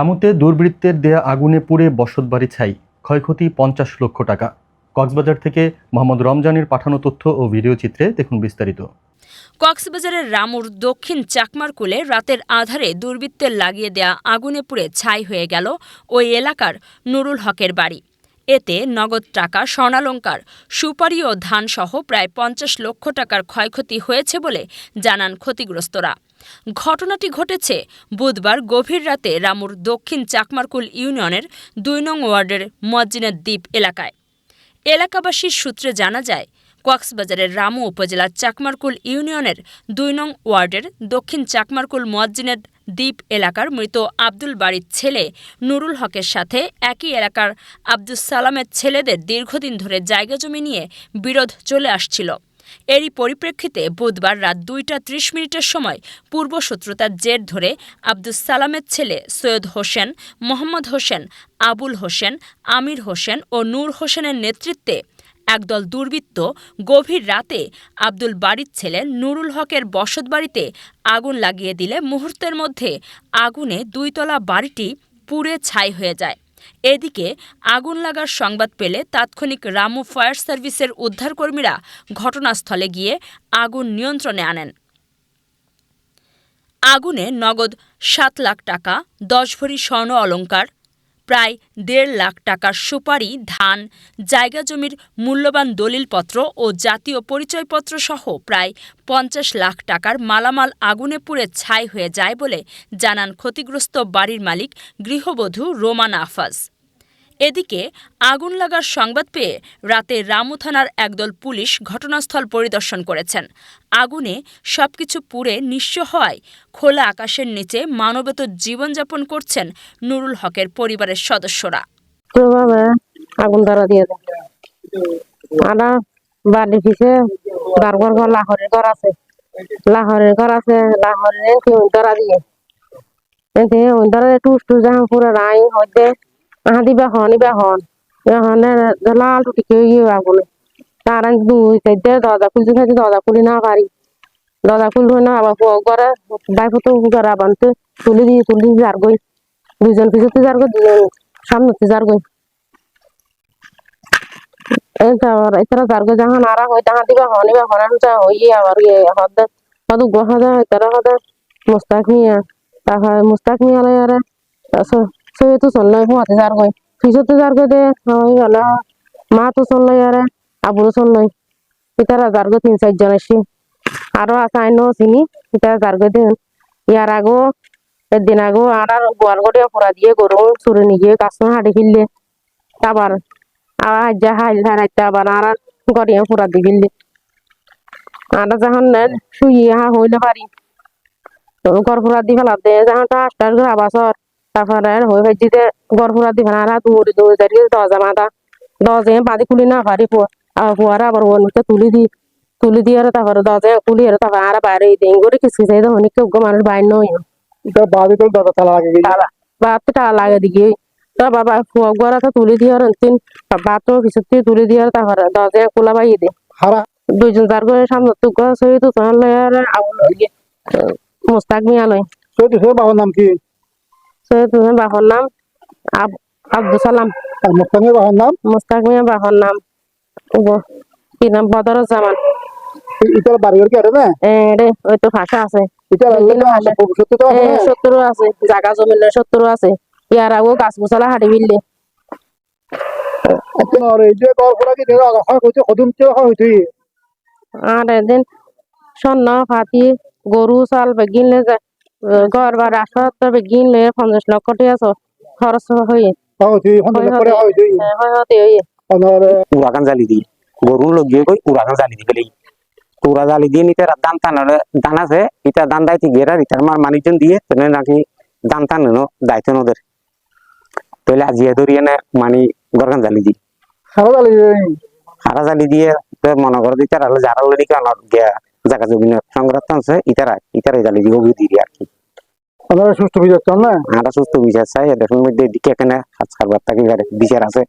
আমুতে দুর্বৃত্তের দেয়া আগুনে পুড়ে বসতবাড়ি ছাই। ক্ষয়ক্ষতি পঞ্চাশ লক্ষ টাকা। কক্সবাজার থেকে মোহাম্মদ রমজানের পাঠানো তথ্য ও ভিডিও চিত্রে দেখুন বিস্তারিত। কক্সবাজারের রামুর দক্ষিণ চাকমারকুলে রাতের আধারে দুর্বৃত্তের লাগিয়ে দেয়া আগুনে পুড়ে ছাই হয়ে গেল ওই এলাকার নুরুল হকের বাড়ি। এতে নগদ টাকা, স্বর্ণালঙ্কার, সুপারি ও ধানসহ প্রায় পঞ্চাশ লক্ষ টাকার ক্ষয়ক্ষতি হয়েছে বলে জানান ক্ষতিগ্রস্তরা। ঘটনাটি ঘটেছে বুধবার গভীর রাতে রামুর দক্ষিণ চাকমারকুল ইউনিয়নের দুই নং ওয়ার্ডের মজ্জিনের দ্বীপ এলাকায়। এলাকাবাসীর সূত্রে জানা যায়, কক্সবাজারের রামু উপজেলার চাকমারকুল ইউনিয়নের দুই নং ওয়ার্ডের দক্ষিণ চাকমারকুল মোয়াজ্জিনের দ্বীপ এলাকার মৃত আব্দুল বাড়ির ছেলে নুরুল হকের সাথে একই এলাকার আব্দুস সালামের ছেলেদের দীর্ঘদিন ধরে জায়গা জমি নিয়ে বিরোধ চলে আসছিল। এরই পরিপ্রেক্ষিতে বুধবার রাত দুইটা ত্রিশ মিনিটের সময় পূর্বশত্রুতার জের ধরে আব্দুস সালামের ছেলে সৈয়দ হোসেন, মোহাম্মদ হোসেন, আবুল হোসেন, আমির হোসেন ও নূর হোসেনের নেতৃত্বে একদল দুর্বৃত্ত গভীর রাতে আব্দুল বাড়ির ছেলে নুরুল হকের বসতবাড়িতে আগুন লাগিয়ে দিলে মুহূর্তের মধ্যে আগুনে দুইতলা বাড়িটি পুড়ে ছাই হয়ে যায়। এদিকে আগুন লাগার সংবাদ পেলে তাৎক্ষণিক রামু ফায়ার সার্ভিসের উদ্ধারকর্মীরা ঘটনাস্থলে গিয়ে আগুন নিয়ন্ত্রণে আনেন। আগুনে নগদ সাত লাখ টাকা, দশ ভরি স্বর্ণ অলঙ্কার প্রায় দেড় লাখ টাকার সুপারি, ধান, জায়গা জমির মূল্যবান দলিলপত্র ও জাতীয় পরিচয়পত্র সহ প্রায় পঞ্চাশ লাখ টাকার মালামাল আগুনে পুড়ে ছাই হয়ে যায় বলে জানান ক্ষতিগ্রস্ত বাড়ির মালিক গৃহবধূ রোমান আফাজ। এদিকে আগুন লাগার সংবাদ পেয়ে রাতে রামু থানার একদল পুলিশ ঘটনাস্থল পরিদর্শন করেছেন। আগুনে সবকিছু পুড়ে নিঃস্ব হওয়ায় খোলা আকাশের নিচে মানবেত জীবনযাপন করছেন নুরুল হকের পরিবারের সদস্যরা। আগুন ধরা দিয়ে আনা বাড়ি বারবার ঘর লাহরের ঘর আছে। লাহরের ঘর আছে লাহরের ধরা দিয়ে। ওই ধরা টুস পুরো রাই আহা দিবা হন ইবা হন লাল টুটি কেউ ইয়ে আগুনে তার দুই সাইডে দরজা খুলতে থাকি দরজা খুলি না পারি দরজা খুলবো না আবার ঘরে বাইক তো ঘরে আবার তুলি দিয়ে তুলি দিয়ে যার গই দুজন পিছতে যার গই দুজন সামনে যার গই এছাড়া যারগো জাহান আরা হয় তাহা দিবা হনি বা হরান চা হইয়ে আবার ইয়ে হদে হদু গহাদা তারা হদে মুস্তাক মিয়া তাহা মুস্তাক মিয়া লাই আরে সে তো সন্নয় হুয়াতে যারগো ফিসতে যারগো দে হয় গলা মা তো সন্নয় আরে আবুরো সন্নয় ইতারা যারগো তিন চার জন আসি আরও আছে আইনো, চিনি? ইতারা যারগো দেন ইয়ার আগো একদিন আগো আর আর গোয়ার গড়িয়া ফুরা দিয়ে গরু চুরি নিয়ে কাছে হাঁটি ফিরলে আবার যা হাইল হারাইতে আবার আর গড়িয়া ফুরা দি ফিরলে আর যখন শুয়ে হা হইলে পারি গড় ফুরা দি ফেলা দে যখন টাস্টার ঘুরা বাসর তারপরে হয়ে ফেজিতে গড় ফুরা দি ফেলা আর দৌড়ি দৌড়ি দাঁড়িয়ে দরজা মাথা দরজা বাঁধি খুলি না পারি ফুয়ারা আবার ওর মুখে তুলি দি তুলি দিয়ে আর তারপরে দরজা খুলি আর তারপরে আর বাইরে দিন করে কিছু চাই তো অনেক কেউ মানুষ বাইর নয় এটা বাদে তো দাদা তালা লাগে গেছে বাত টাকা লাগে দিকে তো বাবা ফুয়া গড়া তো তুলি দিয়ে আর তিন বাত তো পিছত দিয়ে তুলি দিয়ে আর তারপরে দরজা খোলা পাই দে হারা দুইজন তার করে সামনে তো গা সই তো তখন লয় আর আগুন ইয়ে, মুস্তাক মিয়া লয় সৈয়দ হোসেন বাবার নাম কি তো বাপর নাম আব- আব্দুল সালাম। মুস্তানের বাবার নাম? মুস্তাক মিয়া নাম। কি নাম? বদর জামান ইটার বাড়ি কি আরে না? রে ওই তো ভাষা আছে। ইটার এ আছে। জাগা জমিনের সত্তরও আছে। ইয়ার আগেও গাছ গোছালা হাঁটি ফিরলে আচ্ছা, আর এদিন স্বর্ণ ফাতি গরু চাল বেগিনলে যায় ঘর বা রাস্তা বেগিনলে পঞ্চাশ লক্ষ টাকা খরচ হয়ে। হয় উড়াগান জালি দি গরু লगिए কই উড়াগান জালি দি গেলি উড়া জালি দিয়ে নিতে দান টানারে দান আছে এটা দান দাইতে গেরা রিটার মার মানুষজন দিয়ে তেনে নাকি দান টানানো দায়িত্ব নদের তাহলে আজিয়া ধরিয়ে না মানি গরগান জালি দি সারা জালি হারা জালি দিয়ে তো মনে করে দিতে যারা লড়ি কেন গিয়া জায়গা জমি সংরক্ষণ আছে ইতারা ইতারা জালি দিব দিদি আর কি। আপনারা সুস্থ বিচার চান না? আমরা সুস্থ বিচার চাই। এদের মধ্যে দিকে এখানে আজকাল সারবার কি বিচার আছে।